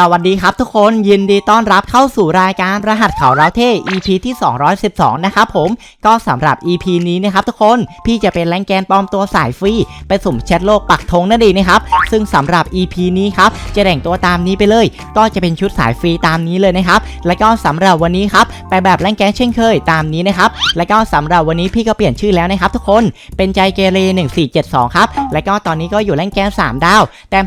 สวัสดีครับทุกคนยินดีต้อนรับเข้าสู่รายการรหัสเขาเราเท่ EP ที่ 212 นะครับผมก็สำหรับ EP นี้นะครับทุกคนพี่จะเป็นแรงแกนปลอมตัวสายฟรีไปสุ่มแชทโลกปักธงนั่นเองนะครับซึ่งสำหรับ EP นี้ครับจะแต่งตัวตามนี้ไปเลย ก็จะเป็นชุดสายฟรีตามนี้เลยนะครับแล้วก็สำหรับวันนี้ครับไปแบบแรงแกนเช่นเคยตามนี้นะครับแล้วก็สำหรับวันนี้พี่ก็เปลี่ยนชื่อแล้วนะครับทุกคนเป็นใจเกเร1472ครับแล้วก็ตอนนี้ก็อยู่แรงแกน3ดาวแต้ม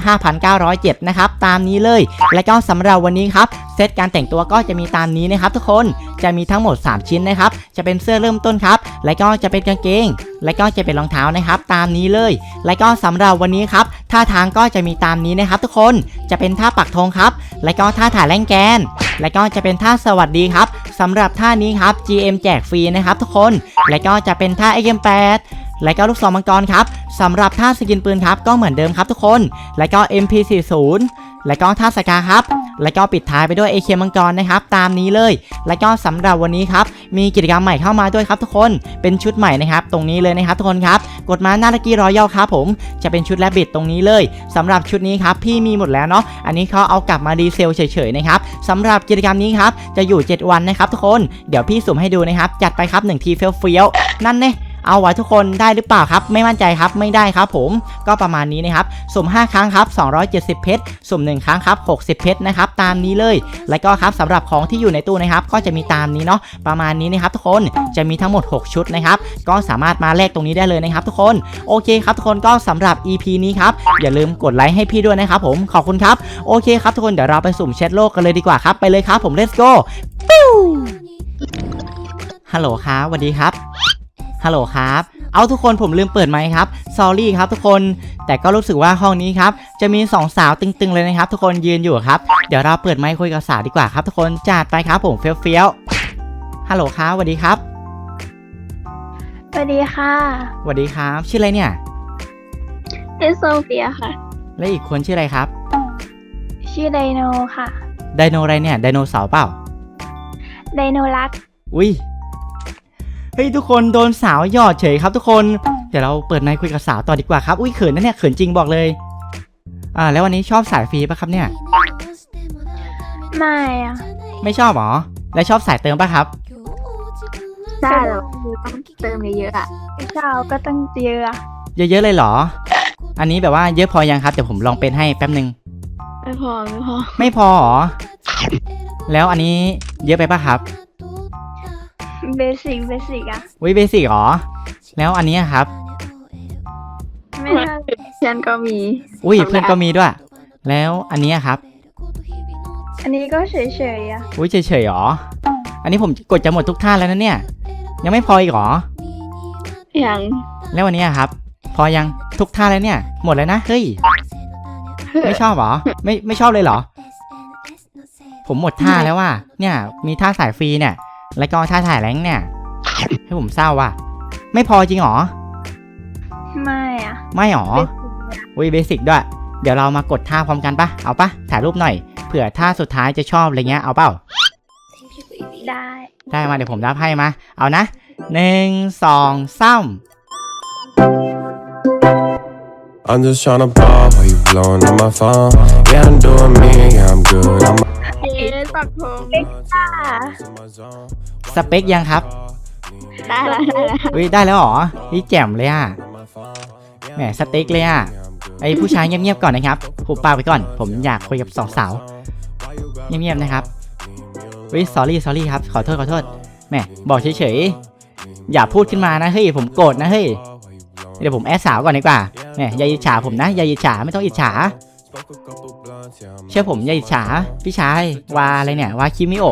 5,907นะครับตามนี้เลยและก็สำหรับวันนี้ครับเซตการแต่งตัวก็จะมีตามนี้นะครับทุกคนจะมีทั้งหมด 3 ชิ้นนะครับ จะเป็นเสื้อเริ่มต้นครับ และก็จะเป็นกางเกง และก็จะเป็นรองเท้านะครับ ตามนี้เลย และก็สำหรับวันนี้ครับท่าทางก็จะมีตามนี้นะครับ ทุกคนจะเป็นท่าปักธงครับ และก็ท่าถ่ายแรงแกน และก็จะเป็นท่าสวัสดีครับสำหรับท่านี้ครับ GM แจกฟรีนะครับทุกคน และก็จะเป็นท่า XM8 และก็ลูกศรมังกรครับสำหรับท่าสกินปืนครับก็เหมือนเดิมครับทุกคน และก็ MP40 และก็ท่าสกาครับและก็ปิดท้ายไปด้วย AK มังกรนะครับตามนี้เลย และก็สำหรับวันนี้ครับมีกิจกรรมใหม่เข้ามาด้วยครับทุกคนเป็นชุดใหม่นะครับตรงนี้เลยนะครับทุกคนครับกดมาหน้าตะกี้รอยัลครับผมจะเป็นชุดแลบบิดตรงนี้เลยสำหรับชุดนี้ครับพี่มีหมดแล้วเนาะอันนี้เขาเอากลับมาดีเซลเฉยๆนะครับสำหรับกิจกรรมนี้ครับจะอยู่ 7 วันนะครับทุกคนเดี๋ยวพี่สุ่มให้ดูนะครับจัดไปครับ1ทีเฟี้ยวๆนั่นเน่ เอาไว้ทุกคนได้หรือเปล่าครับ ไม่มั่นใจครับไม่ได้ครับผมก็ประมาณนี้นะครับสุ่ม 5 ครั้งครับ270 เพชรสุ่ม 1 ครั้งครับ60 เพชรนะครับตามนี้เลย แล้วก็ครับสำหรับของที่อยู่ในตู้นะครับ ก็จะมีตามนี้เนาะประมาณนี้นะครับทุกคนจะมีทั้งหมด 6 ชุดนะครับก็สามารถมาแลกตรงนี้ได้เลยนะครับทุกคนโอเคครับทุกคนก็สำหรับ EP นี้ครับอย่าลืมกดไลค์ให้พี่ด้วยนะครับผมขอบคุณครับโอเคครับทุกคนเดี๋ยวเราไปสุ่มแชทโลกกันเลยดีกว่าครับไปเลยครับผม let's go ปิ้วฮัลโหลครับสวัสดีครับ ฮัลโหลครับ เอาทุกคนผมลืมเปิดไมค์ครับ s อรี่ครับทุกคน แต่ก็รู้สึกว่าห้องนี้ครับ จะมีสองสาวตึงๆเลยนะครับ ทุกคนยืนอยู่ครับ เดี๋ยวเราเปิดไมค์คุยกับสาวดีกว่าครับ ทุกคนจัดไปครับผมเฟี้ยวเฟี้ยวๆฮัลโหลครับสวัสดีครับสวัสดีค่ะสวัสดีครับ ชื่ออะไรเนี่ยชื่อโซเฟียค่ะ และอีกคนชื่ออะไรครับ ชื่อไดโนค่ะ ไดโนอะไรเนี่ยไดโนเสาร์เปล่าไดโนรักอุ้ยเฮ้ยทุกคนโดนสาวหยอดเฉยครับทุกคน เดี๋ยวเราเปิดไมค์คุยกับสาวต่อดีกว่าครับ อุ้ยเขินนะเนี่ยเขินจริงบอกเลย อ่า แล้ววันนี้ชอบสายฟรีปะครับเนี่ย ไม่อะไม่ชอบหรอ แล้วชอบสายเติมปะครับ ได้หรอต้องเติมเยอะๆอะเช้าก็ต้องเยอะอะ เยอะๆเลยเหรอ อันนี้แบบว่าเยอะพอยังครับเดี๋ยวผมลองเป็นให้แป๊บหนึ่งไม่พอไม่พอ ไม่พอหรอ แล้วอันนี้เยอะไปปะครับ เบสิกเบสิกอะวิเบสิกหรอ แล้วอันนี้อะครับ ไม่เท่าฉันก็มีอุ้ยเพื่อนก็มีด้วย แล้วอันนี้อะครับ อันนี้ก็เฉยๆอะอุ้ยเฉยๆหรอ อันนี้ผมกดจะหมดทุกท่าแล้วนะเนี่ย ยังไม่พออีกหรออย่างแล้ววันนี้อะครับ พอยังทุกท่าแล้วเนี่ย หมดแล้วนะเฮ้ยไม่ชอบหรอ ไม่ไม่ชอบเลยเหรอ ผมหมดท่าแล้วว่ะเนี่ย มีท่าสายฟรีเนี่ย แล้วก็ท่าถ่ายแรงค์เนี่ย ให้ผมเศร้าว่ะ ไม่พอจริงหรอ ไม่อะไม่หรอเบสิกอุ้ยเบสิกด้วย เดี๋ยวเรามากดท่าพร้อมกันปะเอาปะถ่ายรูปหน่อย เผื่อท่าสุดท้ายจะชอบอะไรเงี้ย เอาเปล่า ได้ ได้มาเดี๋ยวผมรับให้มา เอานะหนึ่งสองสาม I'm just tryna ball while you blowing on my phone. Yeah, I'm doing me, yeah, I'm good. I'm เอ๊ะปักธงสเปคยังครับได้แล้วได้แล้วอุ้ยได้แล้วเหรอนี่แจ่มเลยอะแหมสเต็กเลยอะไอผู้ชายเงียบๆก่อนนะครับผมปากไปก่อน ผมอยากคุยกับสองสาวเงียบๆนะครับวิ sorry sorry ครับขอโทษขอโทษแหมบอกเฉยๆอย่าพูดขึ้นมานะเฮ้ยผมโกรธนะเฮ้ย เดี๋ยวผมแอดสาวก่อนดีกว่าแหมอย่าอิจฉาผมนะอย่าอิจฉาไม่ต้องอิจฉา เชื่อผมอย่าอิจฉาพี่ชายวาอะไรเนี่ยวาคิมิโอ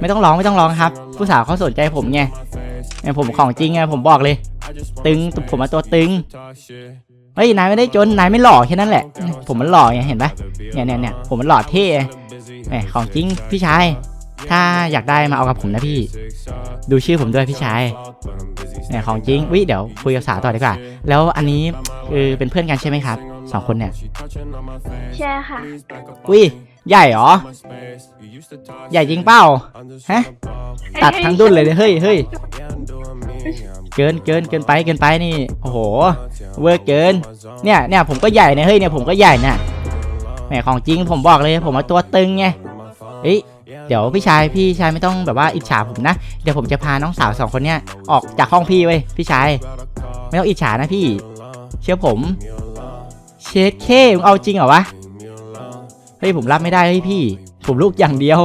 ไม่ต้องร้องไม่ต้องร้องครับ ผู้สาวเขาสนใจผมไงเนี่ยผมของจริงไงผมบอกเลย ตึงผมมาตัวตึงเฮ้ยนายไม่ได้จนนายไม่หล่อแค่นั้นแหละ ผมมันหล่อไงเห็นปะเนี่ยเนี่ยเนี่ยผมมันหล่อเท่แหมของจริงพี่ชาย ถ้าอยากได้มาเอากับผมนะพี่ ดูชื่อผมด้วยพี่ชายเนี่ยของจริงวิเดี๋ยวคุยกับสาวต่อดีกว่า แล้วอันนี้คือเป็นเพื่อนกันใช่ไหมครับสองคนเนี่ยใช่ค่ะวิใหญ่เหรอ ใหญ่จริงเปล่าฮะตัดทั้งดุนเลยเนี่ยเฮ้ยเฮ้ยเกินเกินเกินไปเกินไปนี่โอ้โหเวอร์เกิน เนี่ยเนี่ยผมก็ใหญ่นะเฮ้ยเนี่ยผมก็ใหญ่น่ะแหมของจริงผมบอกเลยผมมาตัวตึงไงเอ้ย เดี๋ยวพี่ชายพี่ชายไม่ต้องแบบว่าอิจฉาผมนะ เดี๋ยวผมจะพาน้องสาวสองคนเนี้ยออกจากห้องพี่เว้ยพี่ชาย ไม่ต้องอิจฉานะพี่ เชื่อผม เชดเคมึงเอาจริงเหรอวะ เฮ้ยผมรับไม่ได้เฮ้ยพี่ ผมลูกอย่างเดียว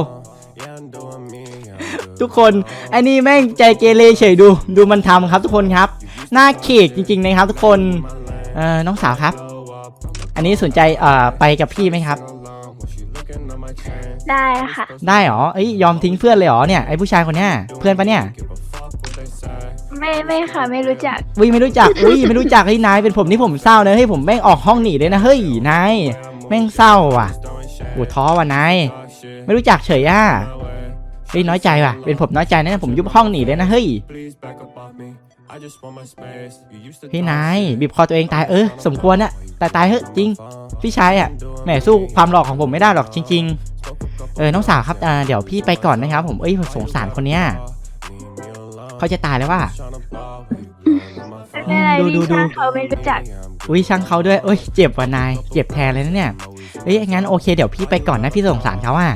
ทุกคนไอ้นี่แม่งใจเกเรเฉยดู ดูมันทำครับทุกคนครับ หน้าเขกจริงๆนะครับทุกคนเอ่อน้องสาวครับ อันนี้สนใจเอ่อไปกับพี่ไหมครับ ได้ค่ะ ได้เหรอเอ้ยยอมทิ้งเพื่อนเลยเหรอเนี่ยไอ้ผู้ชายคนเนี้ยเพื่อนปะเนี่ยไม่ไม่ค่ะ ไม่รู้จักวิไม่รู้จักอุ้ยไม่รู้จักเฮ้ยนายเป็นผมนี่ผมเศร้านะเฮ้ยผมแม่งออกห้องหนีเลยนะเฮ้ยนายแม่งเศร้าว่ะโอ้ท้อว่ะนายไม่รู้จักเฉยอะเฮ้ยน้อยใจว่ะเป็นผมน้อยใจนะผมยุบห้องหนีเลยนะเฮ้ย พี่นายบีบคอตัวเองตายเออสมควรนะตายตายเฮ้ยจริง พี่ชายอะแหมสู้ความหลอกของผมไม่ได้หรอกจริง ๆ เออน้องสาวครับอ่าเดี๋ยวพี่ไปก่อนนะครับ ผมเอ้ยผมสงสารคนเนี้ยเขาจะตายแล้วว่ะไม่เป็นไรดูดูดิดูฉันเขาไม่รู้จักอุ้ยช่างเขาด้วยเอ้ยเจ็บว่ะนายเจ็บแทนเลยนะเนี่ยเอ้ยงั้นโอเคเดี๋ยวพี่ไปก่อนนะพี่สงสารเขาอะ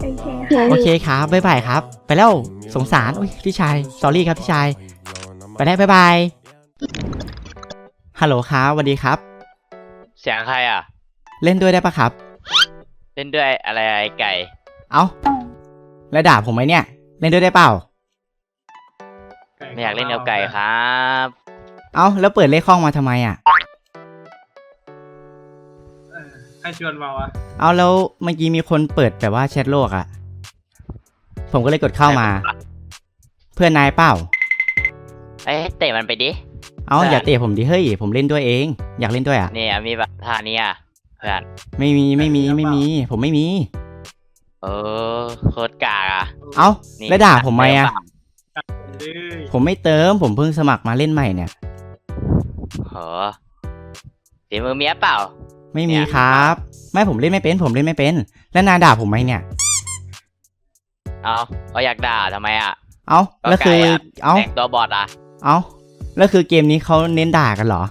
โอเคค่ะโอเคครับบ๊ายบายครับ ไปแล้ว สงสารอุ้ยพี่ชายสอรี่ครับพี่ชาย ไปแล้วบ๊ายบาย ฮัลโหลครับสวัสดีครับ เสียงใครอะ เล่นด้วยได้ปะครับ เล่นด้วยอะไรไอ้ไก่ เอ้า แล้วด่าผมไหมเนี่ย เล่นด้วยได้เปล่า ไม่อยากเล่นกับไก่ครับ เอ้า แล้วเปิดเลขห้องมาทำไมอะ เออใครชวนมาวะเอาแล้วเมื่อกี้มีคนเปิดแบบว่าแชทโลกอะผมก็เลยกดเข้ามาเพื่อนนายเปล่า เอ้ยเตะมันไปดิ เอ้าใช่อย่าเตะผมดิเฮ้ยผมเล่นด้วยเอง อยากเล่นด้วยอะ เนี่ยมีแบบท่านี้อะเพื่อนไม่มีไม่มีไม่มี ผมไม่มี เออโคตรกากอะเอ้านี่แล้วด่าผมไหมอะเอ้ยผมไม่เติมผมเพิ่งสมัครมาเล่นใหม่เนี่ยโหฝีมือเมียเปล่า ไม่มีเนี่ย ครับ ไม่ผมเล่นไม่เป็น ผมเล่นไม่เป็น แล้วนายด่าผมไหมเนี่ย เอาเขาอยากด่าทำไมอะ เอ้าก็แล้วคือไก่อะเอ้าแต่งตัวบอดอะเอ้าแล้วคือเกมนี้เขาเน้นด่ากันเหรอ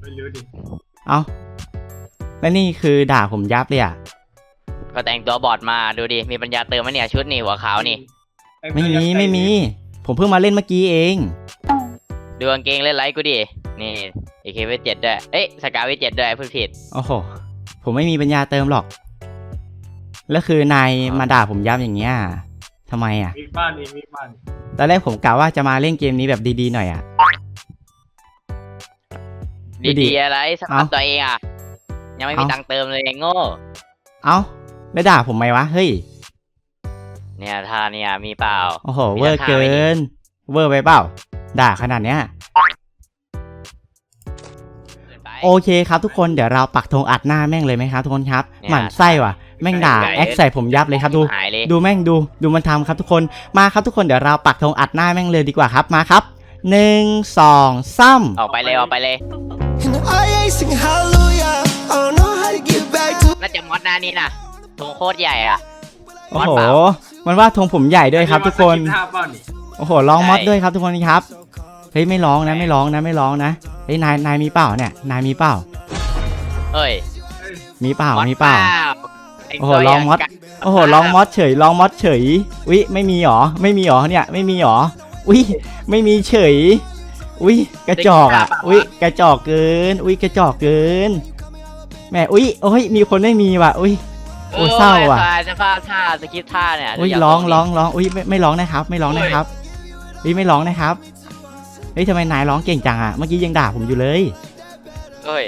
ไม่รู้ดิเอ้าแล้วนี่คือด่าผมยับเลยอะก็แต่งตัวบอดมาดูดิมีปัญญาเติมไหมเนี่ยชุดนี่หัวขาวนี่ ไม่มีไม่มี ผมเพิ่งมาเล่นเมื่อกี้เองดูกางเกงเล่นไลท์กูดินี่เอเคเวเจ็ดด้วยเอ้ยสกาเวเจ็ดด้วยพูดผิดโอ้โหผมไม่มีปัญญาเติมหรอก แล้วคือนายมาด่าผมยับอย่างเงี้ย ทำไมอะ มีบ้านเองมีบ้านตอนแรกผมกะว่าจะมาเล่นเกมนี้แบบดีๆหน่อยอะ ดูดิดีๆอะไรสมัครเอ้าตัวเองอะ ยังไม่มีเอ้า ตังค์เติมเลยไอ้โง่ เอ้าแล้วด่าผมไหมวะ เฮ้ย เนี่ยท่าเนี่ยมีเปล่า โอ้โห มีเวอร์ราคาเกิไหมนี่ น เวอร์ไปเปล่า ด่าขนาดเนี้ย เกินไป โอเคครับทุกคน เดี๋ยวเราปักธงอัดหน้าแม่งเลยไหมครับทุกคนครับ เนี่ย หมั่นไส้ว่ะ แม่งด่าไก่แอคใส่ผมยับเลยครับดู หายเลยดูแม่งดูดูมันทำครับทุกคนมาครับทุกคนเดี๋ยวเราปักธงอัดหน้าแม่งเลยดีกว่าครับมาครับหนึ่งสองสามออกไปเลยออกไปเลย And I ain't singing hallelujah. I don't know how to get back to น่าจะมอดหน้านี่นะธงโคตรใหญ่อะ โอ้วัดโหเปล่า มันว่าธงผมใหญ่ด้วยครับทุกคนท่าเปล่านี่โอ้โห ร้องมอดใช่ด้วยครับทุกคนครับ เฮ้ยไม่ร้องนะไม่ร้องนะไม่ร้องนะ เฮ้ยนายนายมีเปล่าเนี่ย นายมีเปล่า เอ้ยเอ้ยมีเปล่ามอดมีเปล่าไอ้ โอ้โหตัวลองมอดย่าโอ้โหร้องมอดเฉยร้องมอดเฉยอุ้ยไม่มีหรอไม่มีหรอเนี่ยไม่มีหรออุ้ยไม่มีเฉยอุ้ยกระจอกอะอุ้ยกระจอกเกิน อุ้ยกระจอกเกินแหม่อุ้ยโอ้ยมีคนไม่มีว่ะอุ้ยโอ้เศร้าว่ะโยสภาพท่าสกิปท่าเนี่ยอุ้ยเดี๋วร้องตร้องร้องอุ้ยไม่ไม่ร้องนะครับ ไม่ร้องนะครับอุ้ยไม่ร้องนะครับเฮ้ยทำไมนายร้องเก่งจังอะเมื่อกี้ยังด่าผมอยู่เลยเอ้ย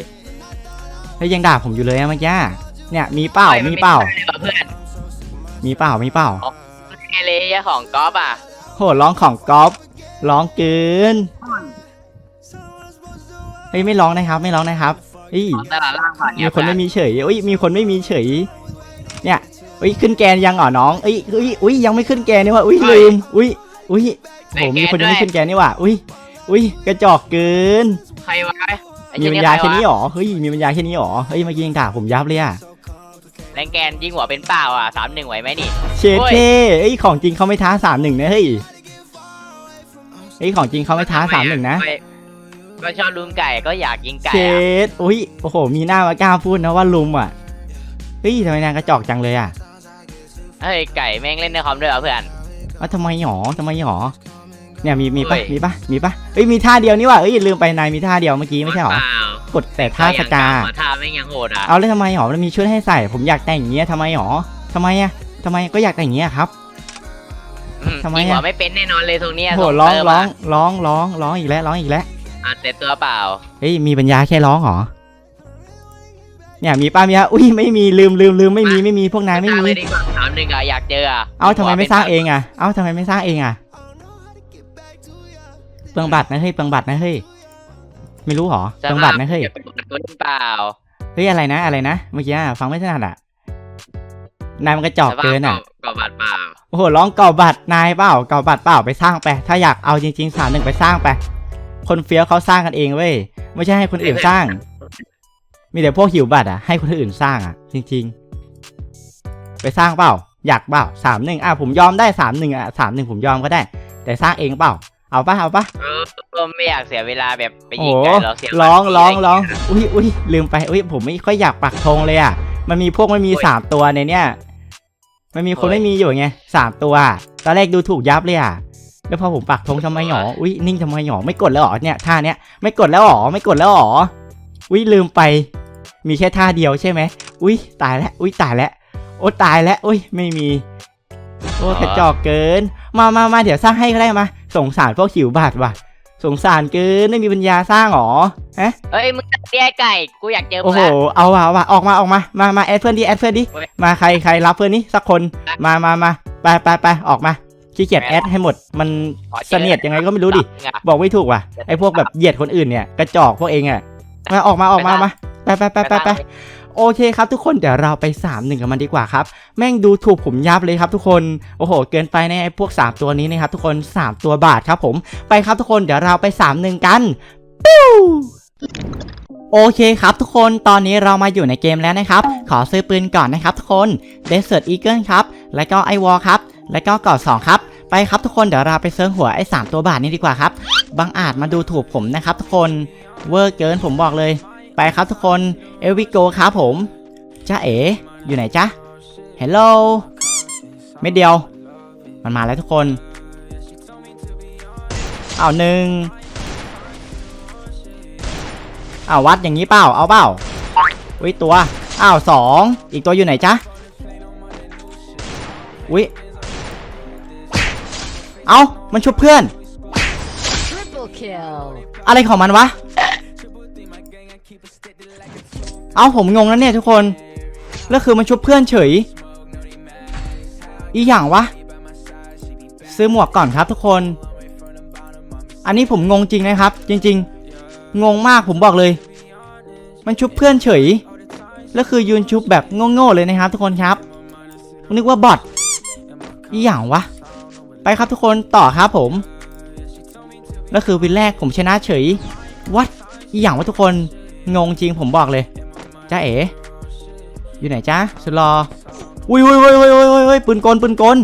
เฮ้ยยังด่าผมอยู่เลยอะเมื่อกี้ เนี่ยมีเปล่าอ้ยนมีเปล่าไได้ว่ะเพื่อนมีเปล่ามีเปล่าไงเลยของก๊อฟอะโหร้องของก๊อฟร้องเกินเฮ้ยไม่ร้องนะครับ ไม่ร้องนะครับเฮ้ยของตลาดล่างผ่านมีคนไม่มีเฉยอุ้ยมีคนไม่มีเฉย เนี่ยอุ้ยขึ้นแกนยังเหรอน้องเอ้ยอุ้ยอุ้ยยังไม่ขึ้นแกนนี่ว่ะอุ้ยลืมอุ้ยอุ้ยโหมีคนยังไม่ขึ้นแกนนี่ว่ะอุ้ยอุ้ยกระจอกเกินใครวะไอ้มีเหี้ปัญญาแค่นี้ใรวะหรอเฮ้ยมีปัญญาแค่นี้หรอเฮ้ยเมื่อกี้ยังด่าผมยับเลยอะ แรงแกนยิงหัวเป็นเปล่าอะสามหนึ่งไหวไหมนี่เชดเท่เอ้ยของจริงเขาไม่ท้าสามหนึ่งนะเฮ้ยเฮ้ยของจริงเขาไม่ท้าสามหนึ่งนะไปก็ชอบลุมไก่ก็อยากยิงไก่เชอะดอุ้ยโอ้โห มีหน้ามากล้าพูดนะว่าลุมอะเฮ้ยทำไมนางกระจอกจังเลยอะเฮ้ยไก่แม่งเล่นในคอมด้วยเหรอเพื่อนเอ้าทำไมหรอทำไมหรอ เนี่ยมีมีปะเฮ้ย มีปะมีปะเอ้ยมีท่าเดียวนี่ว่ะเอ้ยลืมไปนายมีท่าเดียวเมื่อกี้ไม่ใช่หรอ เปล่ากดแต่ท่าสกาอย่งท่าไม่งยังโหดอะเอาแล้วทำไมหรอมันมีชุดให้ใส่ ผมอยากแต่งอย่างเงี้ยทำไมหรอทำไมอะทำไมก็อยากแต่งอย่างเงี้ยครับ อืมทำไมยิงอะหัวไม่เป็นแน่นอนเลยตรงเนี้ยโหส่ร้องเติมร้ออะงร้องร้องร้องอีกแล้วร้องอีกแล้ว อะแต่ตัวเปล่า เฮ้ยมีปัญญาแค่ร้องเหรอ เนี่ยมีป้ามีฮะอุ้ยไม่มีลืมลืมลืมไม่มีไม่มีพวกนายไม่สร้างมี เลยดีกว่าถามหนึ่งอะอยากเจออะเอ้าทำไมไม่สร้างเองอะ เอ้าทำไมไม่สร้างเองอะ เปลืองบัตรนะเฮ้ยเปลืองบัตรนะเฮ้ยไม่รู้หรอเปลืองบัตรนะเฮ้ยจะเป็นตัวเปล่าเฮ้ยอะไรนะอะไรนะเมื่อกี้อะฟังไม่ถนัดอะนายมันกระจอกเกินอะก็บัตรเปล่าโอ้โหร้องเก่าบัตรนายเปล่าเก่าบัตรเปล่าไปสร้างไป ถ้าอยากเอาจริงๆสามหนึ่งไปสร้างไป คนเฟี้ยวเขาสร้างกันเองเว้ยไม่ใช่ให้คนอื่นสร้าง มีแต่พวกหิวบัตรอะให้คนอื่นสร้างอะ จริง ๆ ไปสร้างเปล่า อยากเปล่าสามหนึ่งอะผมยอมได้สามหนึ่งอะสามหนึ่งผมยอมก็ได้ แต่สร้างเองเปล่า เอาปะเอาปะเออก็ไม่อยากเสียเวลาแบบไปโอ้ยิงโหไก่เราเสียร้องบัตร้องะไร้องอุ้ยอุ้ยลืมไปอุ้ยผมไม่ค่อยอยากปักธงเลยอะ มันมีพวกไม่มีโอ้ยสามตัวในเนี้ยมันมีคนโอ้ยไม่มีอยู่ไงสามตัวอะตอนแรกดูถูกยับเลยอะ แล้วพอผมปักธงทำไมหรออุ้ยนิ่งทำไมหรอไม่กดแล้วหรอเนี่ยท่าเนี้ยไม่กดแล้วหรอไม่กดแล้วหรออุ้ยลืมไป มีแค่ท่าเดียวใช่ไหมอุ้ยตายแล้วอุ้ยตายแล้วโอ้ตายแล้วอุ้ยไม่มี โอ้กระจอกเกิน มามามาเดี๋ยวสร้างให้ก็ได้มา สงสารพวกหิวบาดว่ะ สงสารเกินไม่มีปัญญาสร้างหรอฮะเอ้ยมึงเรียกไก่กูอยากเจอโอ้มึงโหละเอาว่ะเอาว่ะออกมาออกมามามาแอดเพื่อนดิแอดเพื่อนดิโอ้ยมาใครใครรับเพื่อนนี้สักคนมามามาไปไปไปออกมาขี้เกียจแอดให้หมดมันขอจอเสนียดยังไงก็ไม่รู้ดิมึงอะบอกไม่ถูกว่ะไอพวกแบบเหยียดคนอื่นเนี่ยกระจอกพวกเองอะมาออกมาออกมามาไปไปไปไปไป โอเคครับทุกคนเดี๋ยวเราไป3ามหนึ่งกับมันดีกว่าครับ แม่งดูถูกผมยับเลยครับทุกคน โอ้โห เกินไปในพวก 3 ตัวนี้นะครับทุกคน 3 ตัวบาทครับผมไปครับทุกคนเดี๋ยวเราไป3ามหนึ่งกันปิ้วโอเคครับทุกคนตอนนี้เรามาอยู่ในเกมแล้วนะครับ ขอซื้อปืนก่อนนะครับทุกคน Desert Eagle ครับ แล้วก็ไอวอลครับ แล้วก็กอด2ครับ ไปครับทุกคนเดี๋ยวเราไปเซิร์งหัวไอ้สามตัวบาทนี้ดีกว่าครับ บางอาจมาดูถูกผมนะครับทุกคน เวอร์เกินผมบอกเลย ไปครับทุกคนเอวิโกครับผมจ้าเอ๋อยู่ไหนจ๊ะเฮลโลไม่เดียว มันมาแล้วทุกคนเอาหนึ่งเอาวัดอย่างนี้เปล่าเอาเปล่าอุ้ยตัวอ้าวสองอีกตัวอยู่ไหนจ๊ะอุ้ยเอามันชุบเพื่อน Triple kill. อะไรของมันวะ เอาผมงงแล้วเนี่ยทุกคน แล้วคือมันชุบเพื่อนเฉย อีอย่างวะ ซื้อหมวกก่อนครับทุกคน อันนี้ผมงงจริงนะครับ จริง ๆ งงมากผมบอกเลย มันชุบเพื่อนเฉย แล้วคือยืนชุบแบบโง่ๆเลยนะครับทุกคนครับ นึกว่าบอทอีอย่างวะ ไปครับทุกคนต่อครับผม แล้วคือวินแรกผมชนะเฉยวัดอีอย่างว่าทุกคนงงจริงผมบอกเลย จ้าเอ๋อยู่ไหนจ้าสุดรออุ้ยอุ้ยอุ้ยอุ้ยอุ้ยอุ้ยปืนกลปืนกล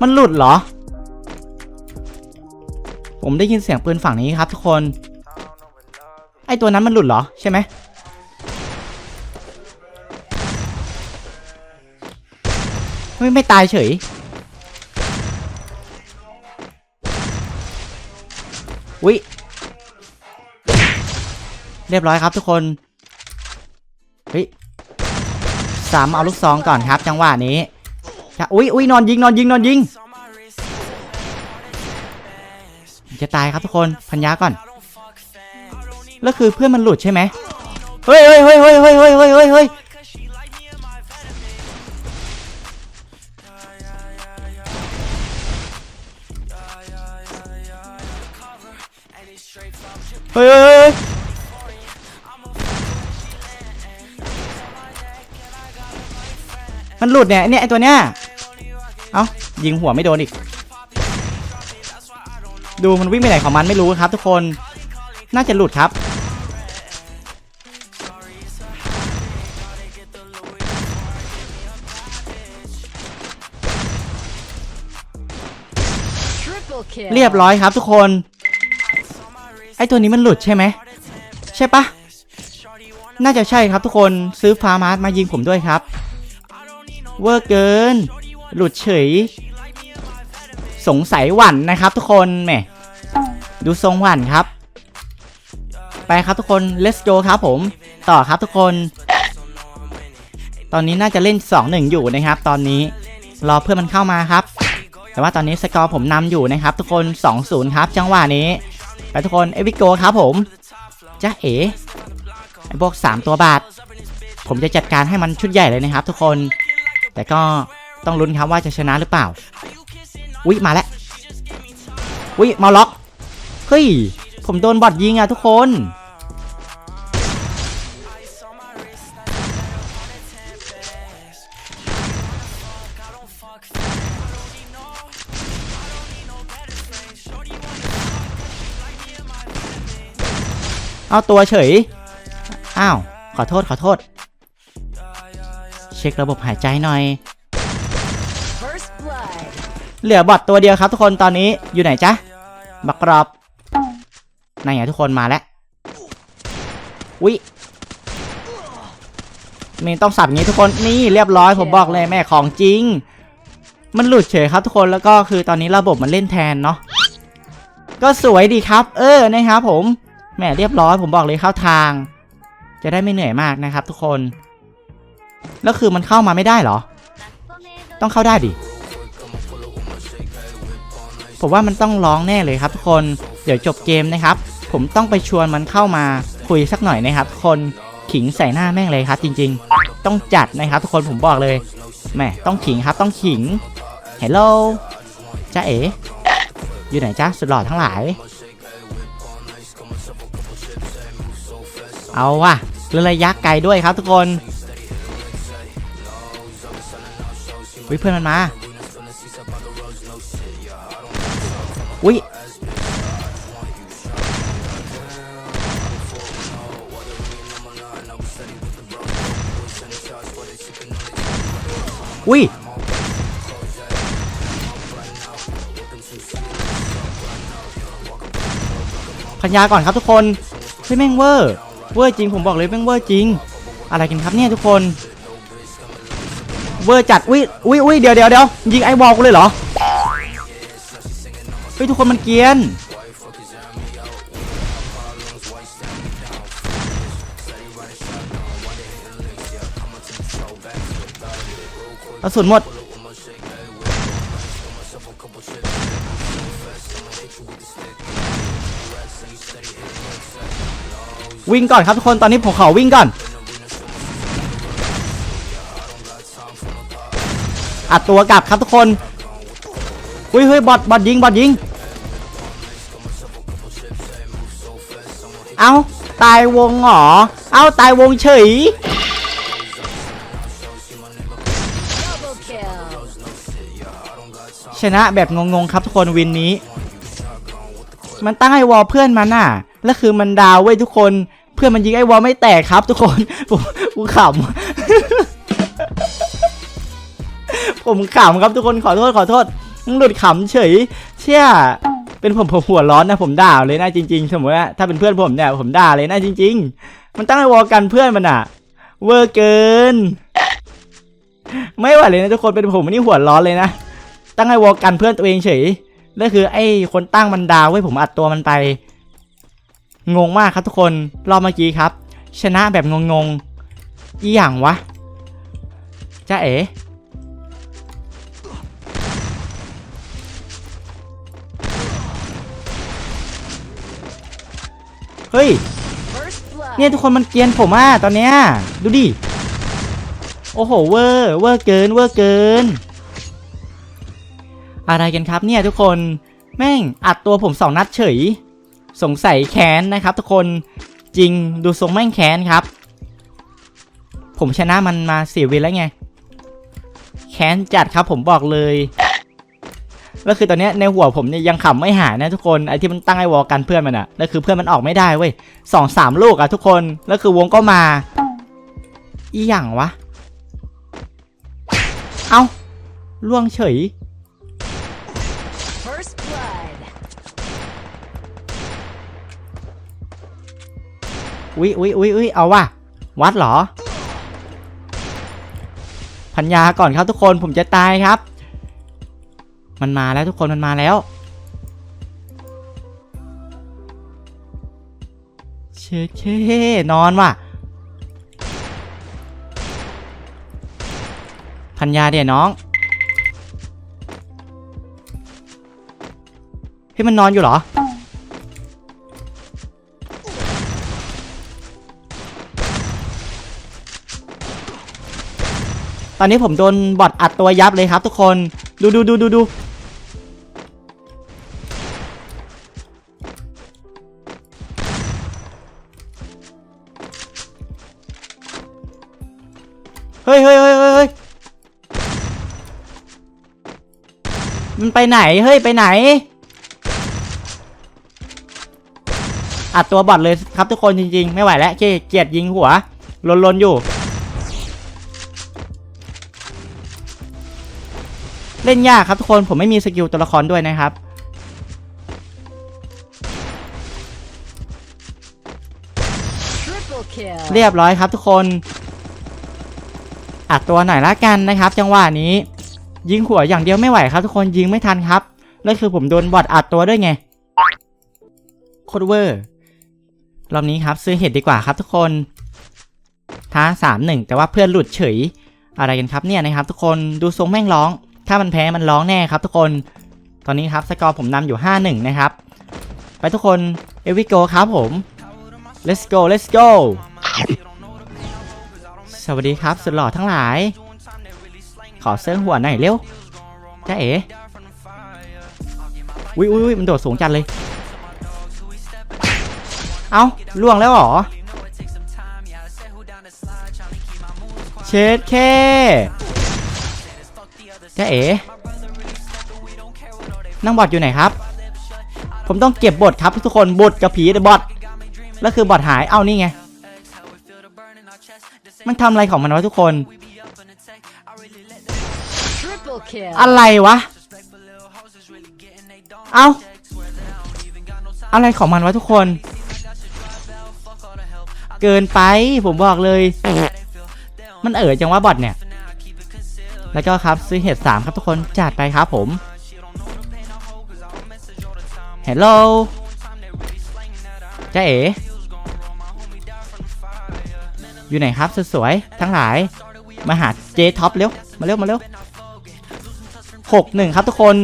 มันหลุดเหรอ ผมได้ยินเสียงปืนฝั่งนี้ครับทุกคน ไอตัวนั้นมันหลุดเหรอใช่ไหมไม่ไม่ตายเฉยอุ๊ย เรียบร้อยครับทุกคนเฮ้ยสามเอาลูกซองก่อนครับ จังหวะนี้อุ๊ยอุ๊ยนอนยิงนอนยิงนอนยิง จะตายครับทุกคนพันยาก่อนแล้วคือเพื่อนมันหลุดใช่ไหมเฮ้ยเฮ้ยเฮ้ยเฮ้ยเฮ้ยเฮ้ยเฮ้ยเฮ้ยเฮ้ยเฮ้ย มันหลุดเนี่ยเนี่ยไอตัวเนี้ย เอ้ายิงหัวไม่โดนอีก ดูมันวิ่งไปไหนของมันไม่รู้ครับ ทุกคน น่าจะหลุดครับ เรียบร้อยครับทุกคน ไอตัวนี้มันหลุดใช่ไหม ใช่ปะน่าจะใช่ครับทุกคนซื้อฟาร์มาร์มายิงผมด้วยครับ เวอร์เกิน หลุดเฉย สงสัยหวั่นนะครับทุกคนแหมดูทรงหวั่นครับ ไปครับทุกคน let's go ครับผม ต่อครับทุกคน ตอนนี้น่าจะเล่น 2-1 อยู่นะครับ ตอนนี้ รอเพื่อนมันเข้ามาครับ แต่ว่าตอนนี้สกอร์ผมนำอยู่นะครับ ทุกคน 2-0 ครับ จังหวะนี้ ไปทุกคนเอวิโกครับผมจ้าเอ๋ไอพวก 3 ตัวบาท ผมจะจัดการให้มันชุดใหญ่เลยนะครับทุกคน แต่ก็ต้องลุ้นครับว่าจะชนะหรือเปล่าวิมาแล้ววิมาล็อกเฮ้ยผมโดนบอทยิงอะทุกคนเอาตัวเฉย อ้าว ขอโทษ ขอโทษ ช็คระบบหายใจหน่อย First blood. เหลือบอทตัวเดียวครับทุกคนตอนนี้อยู่ไหนจ๊ะ บักกรอบนั่นไงทุกคนมาแล้ววิเมนต้องสับอย่างนี้ทุกคนนี่เรียบร้อยผมบอกเลยแม่ของจริง มันหลุดเฉยครับทุกคนแล้วก็คือตอนนี้ระบบมันเล่นแทนเนาะก็สวยดีครับ เออนะครับผมแหม่เรียบร้อยผมบอกเลยเข้าทาง จะได้ไม่เหนื่อยมากนะครับทุกคน แล้วคือมันเข้ามาไม่ได้เหรอ ต้องเข้าได้ดิ ผมว่ามันต้องร้องแน่เลยครับทุกคน เดี๋ยวจบเกมนะครับ ผมต้องไปชวนมันเข้ามาคุยสักหน่อยนะครับทุกคนขิงใส่หน้าแม่งเลยครับ จริง ๆ ต้องจัดนะครับ ทุกคนผมบอกเลยแม่ต้องขิงครับต้องขิงเฮลโลจ้าเอ๋อยู่ไหนจ้าสุดหล่อทั้งหลาย เอาว่ะเรือระยะไกลด้วยครับทุกคน วิเพื่อนมันมา อุ้ยอุ้ยพัญญาก่อนครับทุกคนเฮ้ยแม่งเวอร์ เวอร์จริงผมบอกเลยแม่งเวอร์จริง อะไรกันครับเนี่ยทุกคน เวอร์จัดอุ้ยอุ้ยอุ้ยเดี๋ยวเดี๋ยวเดี๋ยวยิงไอ้บอลกูเลยเหรอเฮ้ยทุกคนมันเกียนกระสุนหมดวิ่งก่อนครับทุกคนตอนนี้ผมขอวิ่งก่อน อัดตัวกลับครับทุกคนอุ้ยเฮ้ยบอทบอทยิงบอทยิง เอาตายวงเหรอ เอาตายวงเฉยชนะแบบงงๆครับทุกคนวินนี้ มันตั้งไอวอลเพื่อนมันน่ะ แล้วคือมันดาวเว้ยทุกคน เพื่อนมันยิงไอวอลไม่แตกครับทุกคน ผมผมขำ ผมขำครับทุกคนขอโทษขอโทษหลุดขำเฉย เชี่ยเป็นผมผมหัวร้อนนะผมด่าเลยนะจริงๆสมมติว่าถ้าเป็นเพื่อนผมเนี่ยผมด่าเลยนะจริง ๆ มันตั้งไอวอลกันเพื่อนมันอะเวอร์เกิน ไม่ไหวเลยนะทุกคนเป็นผมนี่หัวร้อนเลยนะตั้งไอวอลกันเพื่อนตัวเองเฉยแล้วคือไอ้คนตั้งมันดาวไว้ผมอัดตัวมันไป งงมากครับทุกคนรอบเมื่อกี้ครับ ชนะแบบงงๆอีหยังวะจ้าเอ๋ เฮ้ย เนี่ยทุกคนมันเกรียนผมอะตอนเนี้ย ดูดิ โอ้โหเวอร์เวอร์เกินเวอร์เกิน อะไรกันครับเนี่ยทุกคน แม่งอัดตัวผมสองนัดเฉย สงสัยแค้นนะครับทุกคน จริงดูทรงแม่งแค้นครับ ผมชนะมันมาเสียเวลแล้วไง แค้นจัดครับผมบอกเลย แล้วคือตอนนี้ในหัวผมยังขำไม่หายนะทุกคนไอ้ที่มันตั้งไอ้วอลกันเพื่อนมันอะแล้วคือเพื่อนมันออกไม่ได้เว้ยสองสามลูกอะทุกคนแล้วคือวงก็มา อีหยังวะ เอาล่วงเฉยอุ้ยอุ้ยอุ้ยอุ้ยเอาว่ะวัดเหรอพัญญาก่อนครับทุกคนผมจะตายครับ มันมาแล้วทุกคนมันมาแล้วเชดเช่นอนว่ะพัญญาเดี๋ยน้องเฮ้ยมันนอนอยู่เหรอ ตอนนี้ผมโดนบอทอัดตัวยับเลยครับทุกคน ดูดูดูดูดู ไปไหน เฮ้ย ไปไหน อัดตัวบอทเลยครับทุกคนจริงๆ ไม่ไหวแล้วเกเกียดยิงหัวลนๆอยู่ เล่นยากครับทุกคนผมไม่มีสกิลตัวละครด้วยนะครับ Triple kill. เรียบร้อยครับทุกคน อัดตัวหน่อยละกันนะครับ จังหวะนี้ ยิงหัวอย่างเดียวไม่ไหวครับ ทุกคนยิงไม่ทันครับแล้วคือผมโดนบอทอัดตัวด้วยไงโคตรเวอร์รอบนี้ครับซื้อเห็ดดีกว่าครับทุกคนท้าสามหนึ่งแต่ว่าเพื่อนหลุดเฉย อะไรกันครับเนี่ยนะครับ ทุกคนดูทรงแม่งร้อง ถ้ามันแพ้มันร้องแน่ครับ ทุกคนตอนนี้ครับสกอร์ผมนำอยู่ 5-1 นะครับ ไปทุกคนเอวิโกครับผม let's go let's go สวัสดีครับสุดหล่อทั้งหลาย ขอเสื้อหัวหน่อยเร็วจ้าเอ๋วิววิวมันโดดสูงจัดเลย เอ้าล่วงแล้วหรอ เช็ดแค่จ้าเอ๋นั่งบอดอยู่ไหนครับ ผมต้องเก็บบทครับทุกคนบทกับผีบอทแล้วคือบอทหาย เอานี่ไง มันทำอะไรของมันวะทุกคน อะไรวะ เอ้าอะไรของมันวะทุกคน เกินไปผมบอกเลย มันเอ๋อจังว่าบอทเนี่ย แล้วก็ครับซื้อเห็ดสามครับทุกคนจัดไปครับผมฮลโหลจ้าเอ๋อยู่ไหนครับสวยๆทั้งหลาย มาหาเจท็อปเร็ว มาเร็ว มาเร็ว หกหนึ่งครับทุกคน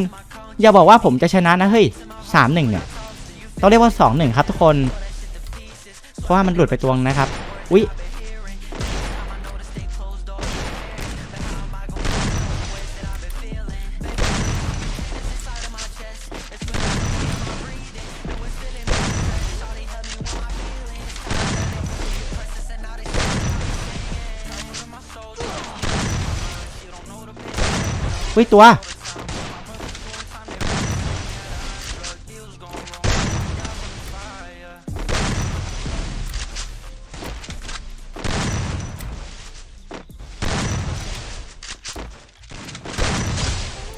อย่าบอกว่าผมจะชนะนะเฮ้ยสามหนึ่งเนี่ย ต้องเรียกว่าสองหนึ่งครับทุกคน เพราะว่ามันหลุดไปตวงนะครับ อุ๊ยอุ๊ยตัว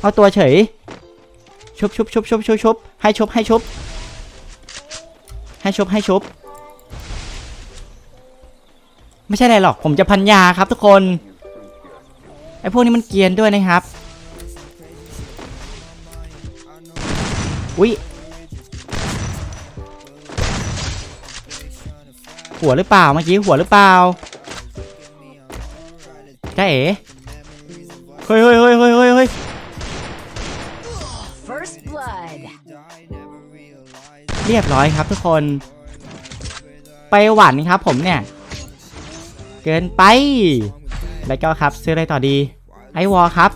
เอาตัวเฉย ชุบชุบชุบชุบชุบชุบให้ชุบให้ชุบ ให้ชุบให้ชุบ ไม่ใช่อะไรหรอก ผมจะพันยาครับทุกคน ไอพวกนี้มันเกียนด้วยนะครับ อุ๊ยหัวหรือเปล่าเมื่อกี้หัวหรือเปล่าจ้าเอ๋เฮ้ยเฮ้ยเฮ้ยเฮ้ยเฮ้ย เรียบร้อยครับทุกคน ไปหวานครับผมเนี่ย เกินไป แล้วก็ครับซื้ออะไรต่อดี ไอวอลครับ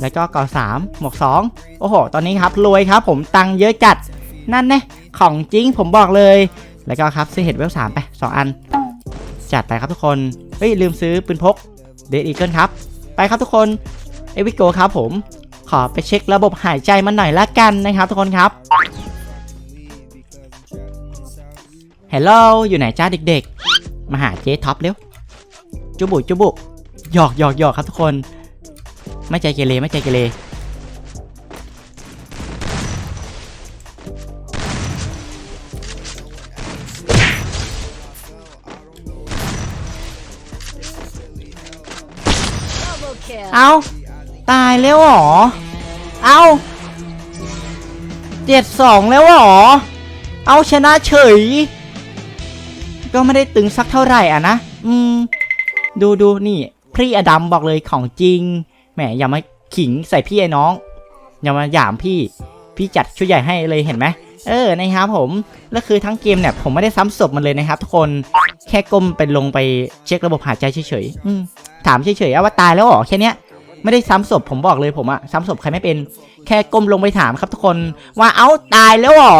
แล้วก็ก่อสามหมวกสองโอ้โห ตอนนี้ครับรวยครับ ผมตังเยอะจัด นั่นแน่ของจริงผมบอกเลย แล้วก็ครับซื้อเห็ดเวลสามไปสองอัน จัดไปครับทุกคน เฮ้ยลืมซื้อปืนพกเดดอีเกิลครับ ไปครับทุกคน เอวิโกครับผม ขอไปเช็คระบบหายใจมันหน่อยละกันนะครับทุกคนครับเฮลโหลอยู่ไหนจ้าเด็กๆ มาหาเจ๊ท็อปเร็ว จุบุจุบุหยอกหยอกหยอกครับทุกคน ไม่ใจเกเรไม่ใจเกเรเอา ตายแล้วเหรอ เอาเจ็ดสองแล้วเหรอ เอาชนะเฉย ก็ไม่ได้ตึงสักเท่าไหร่อะนะ อืม ดูดูนี่ พี่อดัมบอกเลยของจริง แหมอย่ามาขิงใส่พี่ไอ้น้อง อย่ามาหยามพี่ พี่จัดชุดใหญ่ให้เลยเห็นไหมเออ นะครับผม แล้วคือทั้งเกมเนี่ย ผมไม่ได้ซ้ำศพมันเลยนะครับทุกคน แค่ก้มไปลงไปเช็คระบบหายใจเฉยๆถามเฉยๆอะว่าตายแล้วเหรอแค่เนี้ย ไม่ได้ซ้ำศพผมบอกเลยผมอะซ้ำศพใครไม่เป็นแค่ก้มลงไปถามครับทุกคนว่าเอ้าตายแล้วหรอ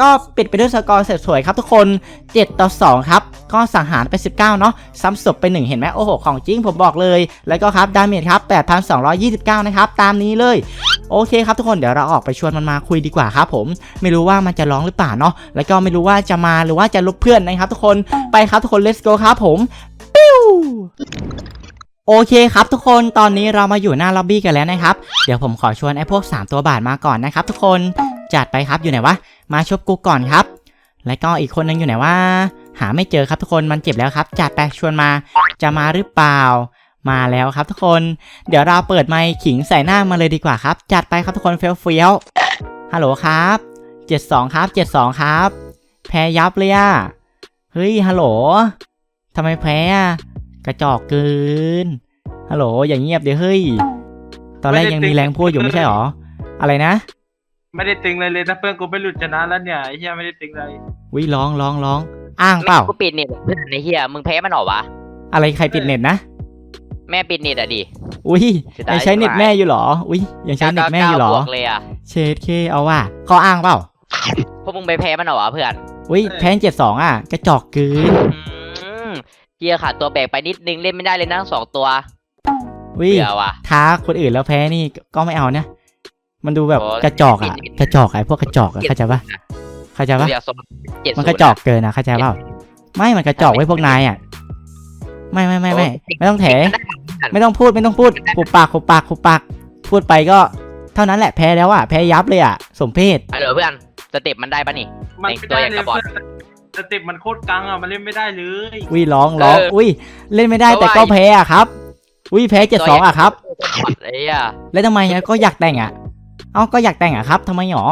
ก็ปิดไปด้วยสกอร์เสร็จสวยครับทุกคน 7 ต่อ 2 ครับ ก็สังหารไป 19 เนาะซ้ำศพไป 1 เห็นไหมโอ้โห ของจริงผมบอกเลย แล้วก็ครับดาเมจครับ 8,229 นะครับ ตามนี้เลย โอเคครับทุกคนเดี๋ยวเราออกไปชวนมันมาคุยดีกว่าครับผม ไม่รู้ว่ามันจะร้องหรือเปล่าเนาะแล้วก็ไม่รู้ว่าจะมาหรือว่าจะลบเพื่อนนะครับ ทุกคนไปครับทุกคน let's go ครับผมปิ้ว โอเคครับทุกคนตอนนี้เรามาอยู่หน้าล็อบบี้กันแล้วนะครับ เดี๋ยวผมขอชวนไอ้พวก 3 ตัวบาทมาก่อนนะครับทุกคนจัดไปครับอยู่ไหนวะมาชบกูก่อนครับ แล้วก็อีกคนนึงอยู่ไหนวะหาไม่เจอครับทุกคนมันเจ็บแล้วครับจัดไปชวนมาจะมาหรือเปล่า มาแล้วครับทุกคน เดี๋ยวเราเปิดไมค์ขิงใส่หน้ามาเลยดีกว่าครับ จัดไปครับทุกคนเฟี้ยวเฟี้ยวฮัลโหลครับ72ครับ72ครับ แพ้ยับเลยอะเฮ้ยฮัลโหลทำไมแพ้อะ กระจอกเกิน ฮัลโหล อย่างเงียบเดี๋ยวเฮ้ย ตอนแรกยังมีแรงพูดอยู่ไม่ใช่หรอ อะไรนะ ไม่ได้ตึงเลยเลยถ้าเพื่อนกูไม่หลุดชนะแล้วเนี่ยไอ้เหี้ยไม่ได้ตึงเลยวิร้องร้องร้อง อ้างเปล่า กูปิดเน็ตเพื่อนไอ้เหี้ยมึงแพ้มันเหรอวะ อะไรใครปิดเน็ตนะ แม่ปิดเน็ตอะดิ อุ้ยเสียดายยังใช้เน็ตแม่อยู่เหรอ อุ้ยยังใช้เน็ตแม่อยู่เหรอบวกเลยอะเชดเคเอาว่ะข้ออ้างเปล่าพวกมึงไปแพ้มันเหรอวะเพื่อน อุ้ยแพ้เจ็ดสองอะกระจอกเกินอืม เกียร์ขาดตัวแบกไปนิดนึงเล่นไม่ได้เลยนะทั้งสองตัวอุ้ยเบื่อว่ะ ท้าคนอื่นแล้วแพ้นี่ก็ไม่เอานะ มันดูแบบโอ้กระจอกอะปิดๆกระจอกอะไอ้พวกกระจอกอะเข้าใจปะเข้าใจปะเดี๋ยวส่งเจ็ดมันกระจอกเกินนะเข้าใจเปล่าไม่มันกระจอกไว้พวกนายอะ ไม่ไม่ไม่ไม่ไม่ต้องแถ ไม่ต้องพูดไม่ต้องพูดขุบปากขุบปากขุบปาก พูดไปก็เท่านั้นแหละแพ้แล้วอะแพ้ยับเลยอะสมเพศ ฮัลโหลเพื่อนสเต็ปมันได้ปะนี่ มันแต่ไม่งตัวได้อย่างเลยกระบอดเพื่อน สเต็ปมันโคตรกังอะมันเล่นไม่ได้เลยวิร้องร้องเอออุ้ยเล่นไม่ได้เพราะแต่ว่าก็แพ้อะครับอุ้ยแพ้เจ็ดสองอะครับไอ้เหี้ยแล้วทำไมอะก็อยากแต่งอะเอ้าก็อยากแต่งอะครับทำไมหรอ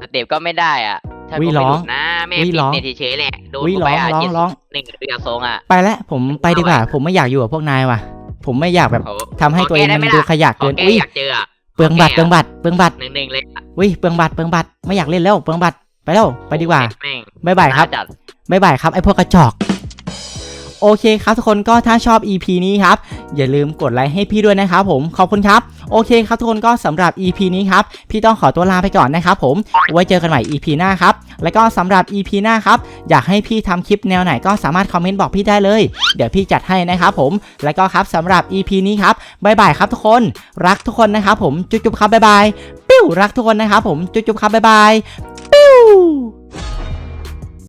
สเต็ปก็ไม่ได้อะถ้าอุ๊กูยไม่ร้หองลุดนะแม่อุ๊ยปิดร้องเน็ตเฉยๆแหละโดนอุ้ยกูร้ไปองอะร้องเจ็ดร้อง หนึ่งเรือทรงอะไปแล้วผมไปดีกว่า ผมไม่อยากอยู่กับพวกนายว่ะ ผมไม่อยากแบบโอ้ทำให้ตัวเองขแก้มันไไหดูล่ะขยะขอเกินแก้อุ้ยอยากเจออะเปลืองบัตรขอแก้เปลืองบัตรเปลืองบัตรหนึ่งหนึ่งเลยอะอุ้ยเปลืองบัตรเปลืองบัตรไม่อยากเล่นแล้วเปลืองบัตร ไปแล้วไปดีกว่าแม่งบ๊ายบายครับจัดบายบายครับไอพวกกระจอก โอเคครับทุกคนก็ถ้าชอบ EP นี้ครับ อย่าลืมกดไลค์ให้พี่ด้วยนะครับผมขอบคุณครับ โอเคครับทุกคนก็สำหรับ EP นี้ครับ พี่ต้องขอตัวลาไปก่อนนะครับผมไว้เจอกันใหม่ EP หน้าครับ แล้วก็สำหรับ EP หน้าครับ อยากให้พี่ทำคลิปแนวไหนก็สามารถคอมเมนต์บอกพี่ได้เลย เดี๋ยวพี่จัดให้นะครับผมแล้วก็ครับสำหรับ EP นี้ครับบายบายครับทุกคนรักทุกคนนะครับผมจุ๊บๆครับบายบายปิ้วรักทุกคนนะครับผมจุ๊บๆครับบายบาย ปิ้ว